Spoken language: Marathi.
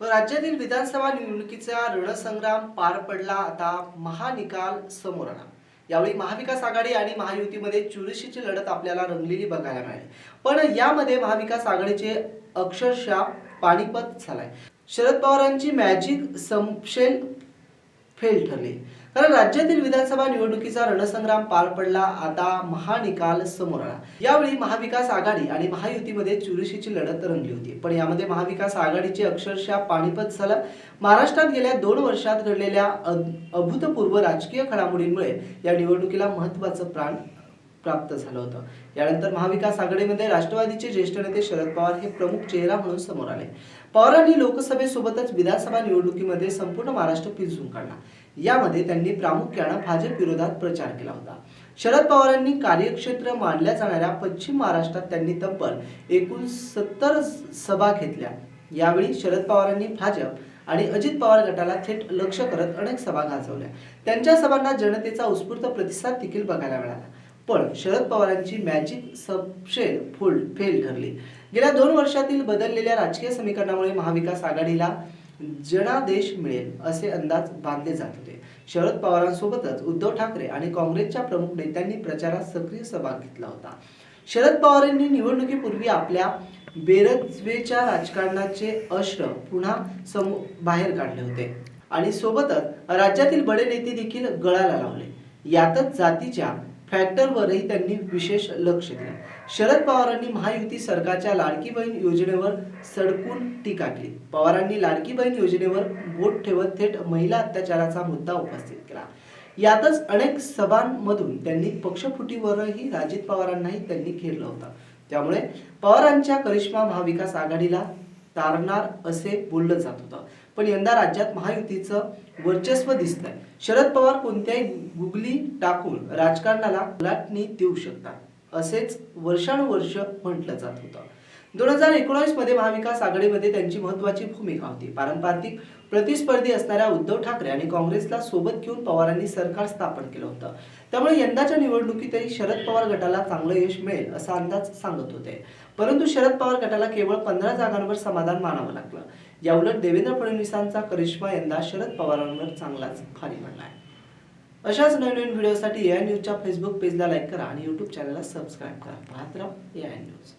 राज्यातील विधानसभा निवडणुकीचा रणसंग्राम पार पडला आता महानिकाल समोर आला. यावेळी महाविकास आघाडी आणि महायुतीमध्ये चुरशीची लढत आपल्याला रंगलेली बघायला मिळाली. पण यामध्ये महाविकास आघाडीचे अक्षरशः पाणीपत झालाय. शरद पवारांची मॅजिक संशेल फेल ठरली. कारण राज्यातील विधानसभा निवडणुकीचा रणसंग्राम पार पडला आता महानिकाल समोर आला. यावेळी महाविकास आघाडी आणि महायुतीमध्ये चुरशीची लढत रंगली होती. पण यामध्ये महाविकास आघाडीचे अक्षरशः पाणीपत झालं महाराष्ट्रात गेल्या दोन वर्षात घडलेल्या अभूतपूर्व राजकीय घडामोडींमुळे या निवडणुकीला महत्वाचं प्राण प्राप्त झालं होतं. यानंतर महाविकास आघाडीमध्ये राष्ट्रवादीचे ज्येष्ठ नेते शरद पवार हे प्रमुख चेहरा म्हणून समोर आले. पवारांनी लोकसभेसोबतच विधानसभा निवडणुकीमध्ये संपूर्ण महाराष्ट्र पिंजून काढला. यामध्ये त्यांनी प्रामुख्यानं भाजप विरोधात प्रचार केला होता. शरद पवारांनी कार्यक्षेत्र मानल्या जाणाऱ्या पश्चिम महाराष्ट्रात त्यांनी तब्बल एकूण सत्तर सभा घेतल्या. यावेळी शरद पवारांनी भाजप आणि अजित पवार गटाला थेट लक्ष करत अनेक सभा गाजवल्या. त्यांच्या सभांना जनतेचा उत्स्फूर्त प्रतिसाद देखील बघायला मिळाला. पण शरद पवारांची मॅजिक सबशेल फुल फेल ठरली. गेल्या दोन वर्षातील बदललेल्या राजकीय समीकरणामुळे महाविकास आघाडीला जनादेश मिळेल असे अंदाज बांधले जात होते. शरद पवारांसोबतच उद्धव ठाकरे आणि काँग्रेसच्या प्रमुख नेत्यांनी प्रचारात सक्रिय सहभाग घेतला होता. शरद पवारांनी निवडणुकीपूर्वी आपल्या बेरजवेच्या राजकारणाचे अश्र पुन्हा समो बाहेर काढले होते. आणि सोबतच राज्यातील बडे नेते देखील गळाला लावले. यातच जातीच्या फॅक्टरवरही त्यांनी विशेष लक्ष दिले. शरद पवारांनी महायुती सरकारच्या लाडकी बहीण योजनेवर सडकून टीका केली. पवारांनी लाडकी बहीण योजनेवर बोट ठेवत थेट महिला अत्याचाराचा मुद्दा उपस्थित केला. यातच अनेक सभांमधून त्यांनी पक्षफुटीवरही राजित पवारांनाही त्यांनी खेळलं होतं. त्यामुळे पवारांच्या करिश्मा महाविकास आघाडीला तारणार असे बोललं जात होतं. पण यंदा राज्यात महायुतीचं वर्चस्व दिसत आहे शरद पवार कोणत्याही गुगली टाकून राजकारणाला लाटणी देऊ शकतात असेच वर्षानुवर्ष म्हटलं जात होतं. दोन हजार एकोणावीसमध्ये महाविकास आघाडीमध्ये त्यांची महत्वाची भूमिका होती. पारंपरिक प्रतिस्पर्धी असणाऱ्या उद्धव ठाकरे आणि काँग्रेसला सोबत घेऊन पवारांनी सरकार स्थापन केलं होतं. त्यामुळे यंदाच्या निवडणुकीतही शरद पवार गटाला चांगलं यश मिळेल असा अंदाज सांगत होते. परंतु शरद पवार गटाला केवळ पंधरा जागांवर समाधान मानावं लागलं. याउलट देवेंद्र फडणवीसांचा करिश्मा यंदा शरद पवारांवर चांगलाच भारी आहे. अशाच नवीन व्हिडिओसाठी एआय न्यूजच्या फेसबुक पेजला लाईक करा आणि युट्यूब चॅनलला सबस्क्राईब करा. पाहत राहा एआय न्यूज